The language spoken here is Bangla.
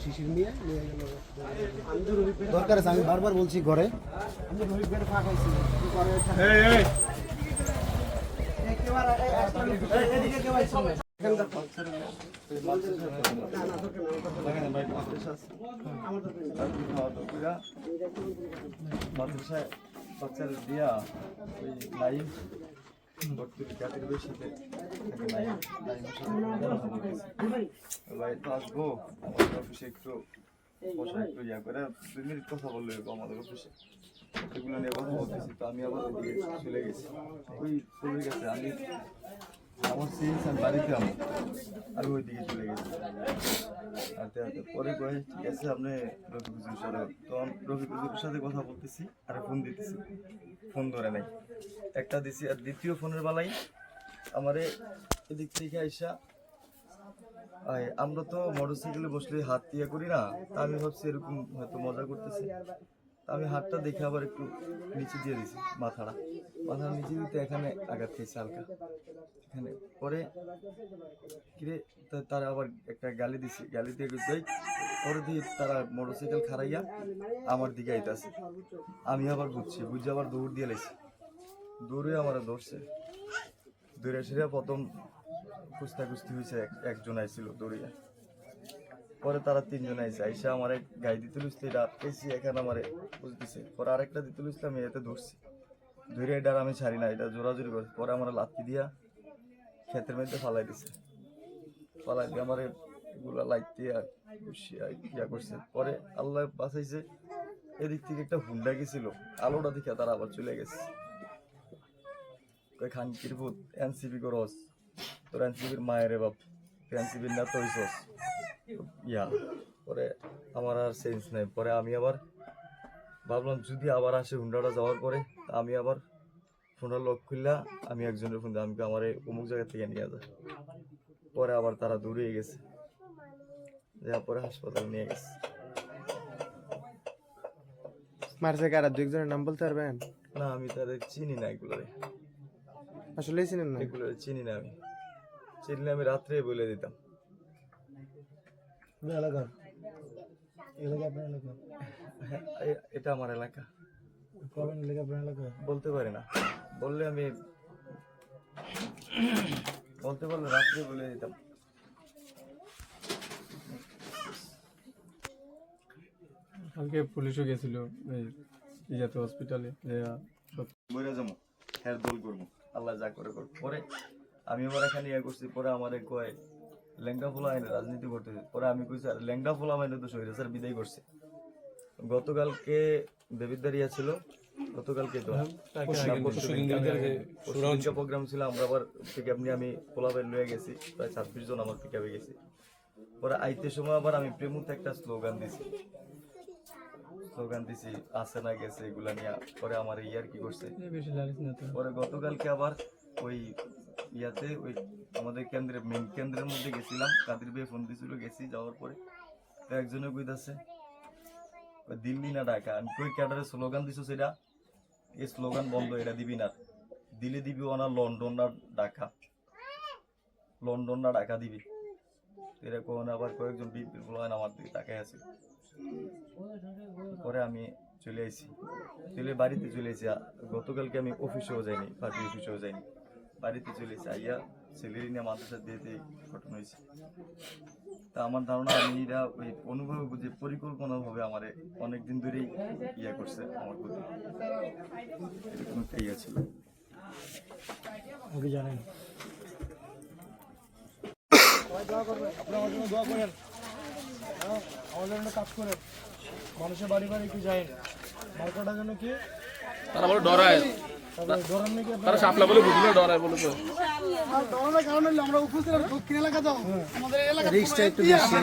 শিশির নিয়ে দরকার আছে আমি বারবার বলছি ঘরে। বাচ্চার দিয়া ওই লাইভ ভর্তি জাতির সাথে লাইভ ভাই তো আসব আমাদের অফিসে একটু বসে একটু ইয়া করে দুই মিনিট কথা আমাদের অফিসে এগুলো নিয়ে তো আমি আবার চলে গেছি ওই চলে আমি আমার সিরিজ আমি বাড়িতে আমি আমি ওই দিকে চলে গেছি। হাতে হাতে পরে কয়ে ঠিক আছে আপনি রফিক হুজুরের সাথে তখন রফিক হুজুরের সাথে কথা বলতেছি আর ফোন দিতেছি। ফোন ধরে নাই। একটা দিছি আর দ্বিতীয় ফোনের বেলায় আমারে এদিক থেকে আইসা আই, আমরা তো মোটরসাইকেলে বসলে হাত ইয়ে করি না। তা আমি ভাবছি এরকম হয়তো মজা করতেছে। আমি হাতটা দেখে আবার একটু নিচে দিয়ে দিছি মাথাটা। মাথার নিচে দিতে এখানে আঘাত খেয়েছে হালকা। এখানে পরে কিরে তারা আবার একটা গালি দিছি। গালি দিয়ে দেয় পরে দিয়ে তারা মোটরসাইকেল খারাইয়া আমার দিকে আইতাছে। আমি আবার বুঝছি বুঝে আবার দৌড় দিয়ে লেছি দৌড়ে আমার ধরছে। দৌড়ে সেটা প্রথম কুস্তা কুস্তি হয়েছে এক- একজন আইছিল দৌড়িয়া। পরে তারা তিনজন আইসে আইসা আমার এক গাই দিতে লুসতে এটা আটকেছি এখানে আমার বুঝতেছে পরে আরেকটা দিতে লুসতে আমি এতে ধরছি। ধরে এটা আমি ছাড়ি না, এটা জোরাজোরি করছে। পরে আমার লাত্তি দিয়া ক্ষেতের মধ্যে ফালাই দিছে। ফালাই দিয়ে আমার এগুলা লাইট দিয়ে ইয়া করছে। পরে আল্লাহ বাঁচাইছে, এদিক থেকে একটা হুন্ডা গেছিল, আলোটা দেখে তারা আবার চলে গেছে। কই খানকির ভূত, এনসিপি করস, তোর এনসিপির মায়ের বাপ এনসিপির না তো হইছস। ইয়া পরে আমার আর সেন্স নাই। পরে আমি আবার ভাবলাম যদি আবার আসে হুন্ডাটা যাওয়ার পরে আমি আবার ফোনটা লক খুললা আমি একজনের ফোন আমি আমার এই অমুক জায়গা থেকে নিয়ে যা। পরে আবার তারা দূরে গেছে। যাওয়ার পরে হাসপাতাল নিয়ে গেছে। মারছে কারা? দু একজনের নাম বলতে পারবেন? না আমি তাদের চিনি না এগুলোরে। আসলে চিনেন না? এগুলো চিনি না আমি। চিনলে আমি রাত্রে বলে দিতাম। এলাকার এলাকা? আপনার এলাকা? হ্যাঁ এটা আমার এলাকা। কবেন এলাকা আপনার এলাকা? বলতে পারি না। বললে আমি বলতে পারলে রাত্রে বলে দিতাম। কালকে পুলিশও গেছিল এই ইজাতে হসপিটালে বইরা যাব হ্যার দোল করব আল্লাহ যা করে করব পরে আমি আবার এখানে ইয়ে করছি পরে আমার কয় লেঙ্গা ফুলা আইনে রাজনীতি করতেছে পরে আমি কইছি আর লেঙ্গা ফুলা আইনে তো শহীদ স্যার বিদায় করছে। গতকালকে দেবিদ্দারিয়া ছিল গতকালকে তো। প্রোগ্রাম ছিল আমরা আবার পিক নিয়ে আমি পোলাপের লয়ে গেছি প্রায় ছাব্বিশ জন আমার পিক গেছি। পরে আইতে সময় আবার আমি প্রেমুতে একটা স্লোগান দিছি। স্লোগান দিছি আসে না গেছে এগুলা নিয়ে। পরে আমার ইয়ার কি করছে? পরে গতকালকে আবার ওই ইয়াতে ওই আমাদের কেন্দ্রে মেন কেন্দ্রের মধ্যে গেছিলাম, কাদের ভাই ফোন দিছিল, গেছি, যাওয়ার পরে তো একজনে ওই দিল্লি না ঢাকা? কই, ক্যাডারে স্লোগান দিছো সেটা? এই স্লোগান বন্ধ, এটা দিবি না। দিলে দিবি ও না, লন্ডন না ঢাকা? লন্ডন না ঢাকা দিবি। এরকম আবার কয়েকজন বিপির বলেন আমার দিকে তাকায় আছে। পরে আমি চলে আইছি। চলে বাড়িতে চলে এসেছি আ- গতকালকে আমি অফিসেও যাইনি পার্টি অফিসেও যাইনি। বাড়িতে চলে এসেছি আইয়া ছেলেরই নিয়ে মাদ্রাসা দিয়েতে ঘটনা হয়েছে। তা আমার ধারণা আমি এটা ওই অনুভব যে পরিকল্পনাভাবে আমার অনেকদিন ধরেই ইয়া করছে আমার প্রতি। এরকম একটা ইয়ে ছিল। জানেন। আপনি আমার জন্য দোয়া করেন জন্য কাজ করেন মানুষের বাড়ি বাড়ি কি যায় মার্কাটা যেন কি তারা বলে ডরায়। তারা সাপলা বলে বুঝলো ডরায় বলে তো। রিক্সটা একটু বেশি